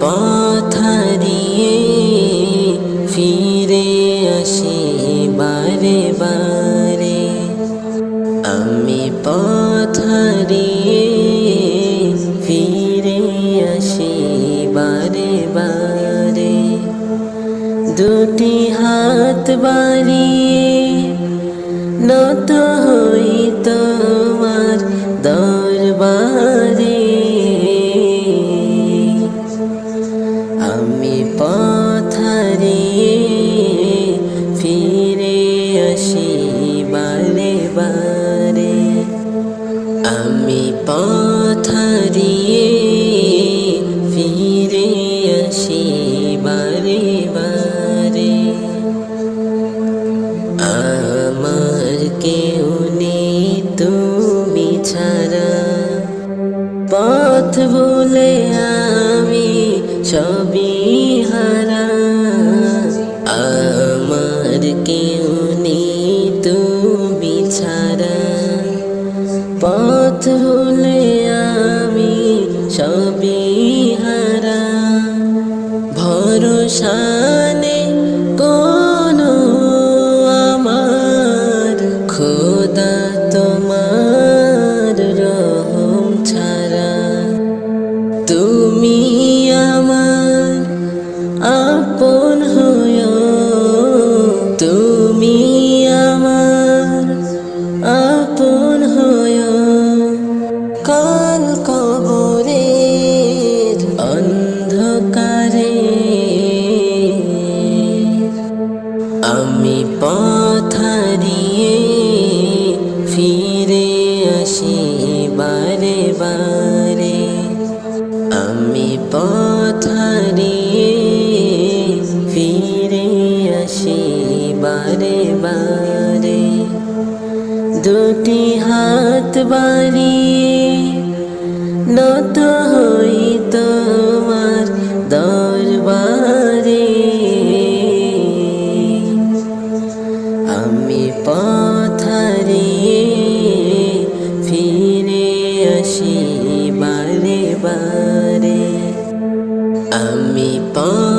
পথ ফিরে আসি বারে বারে। আমি পথ ফিরে আসি বারে বারে। দুটি হাত বাড়িয়ে আমি পথ হারিয়ে ফিরে আসি বারে বারে। আমার কেউ নেই তুমি ছাড়া। পথ বলে আমি সবই হারা। আমার কেউ নেই তুমি ছাড়া। পথ বলে আমি সবই হারা। ভরসা কবরের অন্ধকারে। আমি পথ হারিয়ে ফিরে আসি বারে বারে। আমি পথ হারিয়ে ফিরে আসি বারে বারে। দুটি হাত বাড়িয়ে নত হই তোমার দরবারে। আমি পথারে ফিরে আসি বারে বারে। আমি পথ